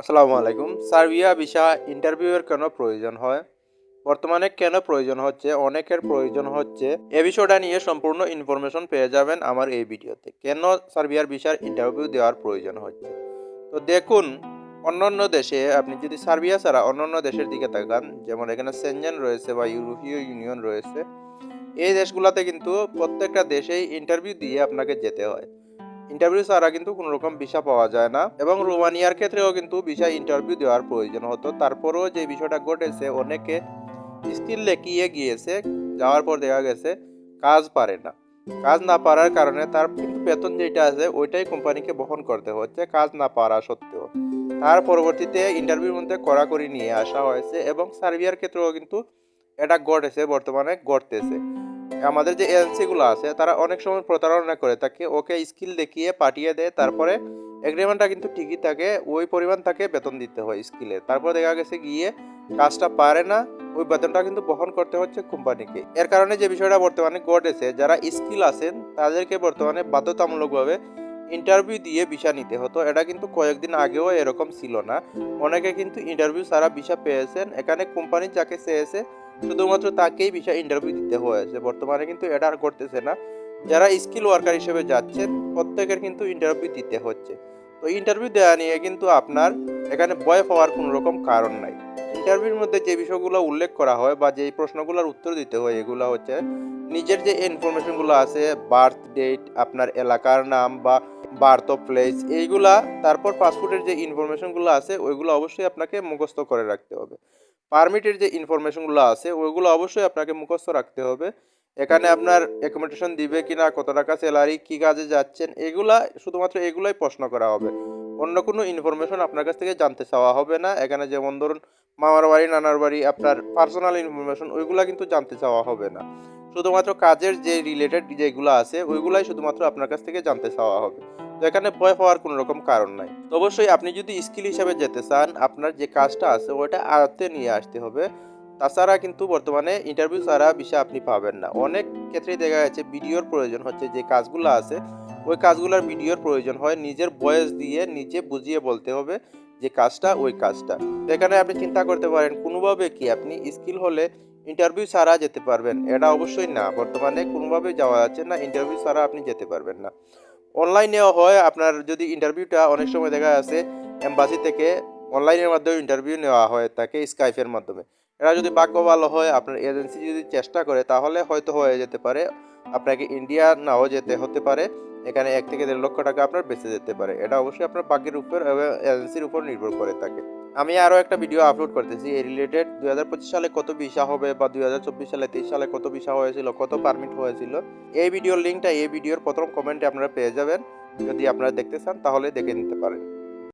আসসালামু আলাইকুম। Serbia visa ইন্টারভিউয়ের কেন প্রয়োজন হয়? বর্তমানে কেন প্রয়োজন হচ্ছে? অনেকের প্রয়োজন হচ্ছে। এ বিষয়টা নিয়ে সম্পূর্ণ ইনফরমেশন পেয়ে যাবেন আমার এই ভিডিওতে। কেন সার্বিয়ার ভিসার ইন্টারভিউ দেওয়ার প্রয়োজন হচ্ছে? তো দেখুন, অন্যান্য দেশে আপনি যদি সার্বিয়া ছাড়া অন্যান্য দেশের দিকে তাকান, যেমন এখানে সেনজেন রয়েছে বা ইউরোপীয় ইউনিয়ন রয়েছে, এই দেশগুলোতে কিন্তু প্রত্যেকটা দেশেই ইন্টারভিউ দিয়ে আপনাকে যেতে হয়। ইন্টারভিউ ছাড়া কিন্তু কোনো রকম ভিসা পাওয়া যায় না। এবং রোমানিয়ার ক্ষেত্রেও কিন্তু ভিসা ইন্টারভিউ দেওয়ার প্রয়োজন হতো। তারপরেও যে বিষয়টা ঘটেছে অনেকে স্কিল লেখিয়ে গিয়েছে যাওয়ার পর দেখা গেছে কাজ পারে না। কাজ না পারার কারণে তার কিন্তু বেতন যেটা আছে ওইটাই কোম্পানিকে বহন করতে হচ্ছে কাজ না পারা সত্ত্বেও। তার পরবর্তীতে ইন্টারভিউর মধ্যে কড়াকড়ি নিয়ে আসা হয়েছে এবং সার্বিয়ার ক্ষেত্রেও কিন্তু এটা ঘটেছে বর্তমানে ঘটতেছে। আমাদের যে এজেন্সিগুলো আছে, তারা অনেক সময় প্রতারণা করে থাকে ওকে স্কিল দেখিয়ে পাঠিয়ে দেয়, তারপরে এগ্রিমেন্টটা কিন্তু ঠিকই থাকে, ওই পরিমাণ তাকে বেতন দিতে হয় স্কিলে তারপর দেখা গেছে গিয়ে কাজটা পারে না, ওই বেতনটা কিন্তু বহন করতে হচ্ছে কোম্পানিকে। এর কারণে যে বিষয়টা বর্তমানে ঘটেছে, যারা স্কিল আছেন, তাদেরকে বর্তমানে বাধ্যতামূলকভাবে ইন্টারভিউ দিয়ে ভিসা নিতে হতো। এটা কিন্তু কয়েকদিন আগেও এরকম ছিল না। অনেকে কিন্তু ইন্টারভিউ ছাড়া ভিসা পেয়েছেন। এখানে কোম্পানি যাকে চেয়েছে শুধুমাত্র তাকেই ভিসা ইন্টারভিউ দিতে হয়েছে। বর্তমানে কিন্তু এটা আর করতেছে না। যারা স্কিল ওয়ার্কার হিসেবে যাচ্ছেন, প্রত্যেকের কিন্তু ইন্টারভিউ দিতে হচ্ছে। তো ইন্টারভিউ দেওয়া নিয়ে কিন্তু আপনার এখানে ভয় পাওয়ার কোনো রকম কারণ নাই। ইন্টারভিউর মধ্যে যে বিষয়গুলো উল্লেখ করা হয় বা যেই প্রশ্নগুলোর উত্তর দিতে হয়, এগুলো হচ্ছে নিজের যে ইনফরমেশনগুলো আছে বার্থ ডেট আপনার এলাকার নাম বা বার্থ অফ প্লেস এইগুলা, তারপর পাসপোর্টের যে ইনফরমেশনগুলো আছে, ওইগুলো অবশ্যই আপনাকে মুখস্থ করে রাখতে হবে। পারমিটের যে ইনফরমেশনগুলো আছে ওইগুলো অবশ্যই আপনাকে মুখস্থ রাখতে হবে। এখানে আপনার অ্যাকোমোডেশন দিবে কি না কত টাকা স্যালারি কী কাজে যাচ্ছেন, এগুলা শুধুমাত্র এগুলাই প্রশ্ন করা হবে। অন্য কোনো ইনফরমেশন আপনার কাছ থেকে জানতে চাওয়া হবে না। এখানে যেমন ধরুন, মামার বাড়ি, নানার বাড়ি, আপনার পার্সোনাল ইনফরমেশন ওইগুলা কিন্তু জানতে চাওয়া হবে না। শুধুমাত্র কাজের যে রিলেটেড যেগুলো আছে, ওইগুলাই শুধুমাত্র আপনার কাছ থেকে জানতে চাওয়া হবে। তো এখানে ভয় হওয়ার কোনো রকম কারণ নাই। অবশ্যই আপনি যদি স্কিল হিসাবে যেতে চান, আপনার যে কাজটা আছে, ওইটা আয়ত্তে নিয়ে আসতে হবে। তাছাড়া কিন্তু বর্তমানে ইন্টারভিউ ছাড়া বিষয় আপনি পাবেন না। অনেক ক্ষেত্রেই দেখা যাচ্ছে ভিডিওর প্রয়োজন হচ্ছে যে কাজগুলো আছে, ওই কাজগুলোর ভিডিওর প্রয়োজন হয়। নিজের বয়স দিয়ে নিজে বুঝিয়ে বলতে হবে যে কাজটা ওই কাজটা। এখানে আপনি চিন্তা করতে পারেন, কোনোভাবে কি আপনি স্কিল হলে ইন্টারভিউ ছাড়া যেতে পারবেন। এটা অবশ্যই না। বর্তমানে কোনোভাবে যাওয়া যাচ্ছে না। ইন্টারভিউ ছাড়া আপনি যেতে পারবেন না। অনলাইনেও হয়, আপনার যদি ইন্টারভিউটা অনেক সময় দেখা যাচ্ছে, এম্বাসি থেকে অনলাইনের মাধ্যমে ইন্টারভিউ নেওয়া হয়, তাকে স্কাইপের মাধ্যমে। এরা যদি ভাগ্য ভালো হয়, আপনার এজেন্সি যদি চেষ্টা করে, তাহলে হয়তো হয়ে যেতে পারে। আপনাকে ইন্ডিয়া নাও যেতে হতে পারে। এখানে এক থেকে দেড় লক্ষ টাকা আপনার বেঁচে যেতে পারে। এটা অবশ্যই আপনার ভাগ্যের উপর এজেন্সির উপর নির্ভর করে থাকে। আমি আরও একটা ভিডিও আপলোড করতেছি। এই রিলেটেড দুই হাজার পঁচিশ সালে কত ভিসা হবে বা দুই হাজার চব্বিশ সালে তেইশ সালে কত ভিসা হয়েছিল, কত পারমিট হয়েছিল, এই ভিডিওর লিঙ্কটা এই ভিডিওর প্রথম কমেন্টে আপনারা পেয়ে যাবেন। যদি আপনারা দেখতে চান, তাহলে দেখে নিতে পারেন।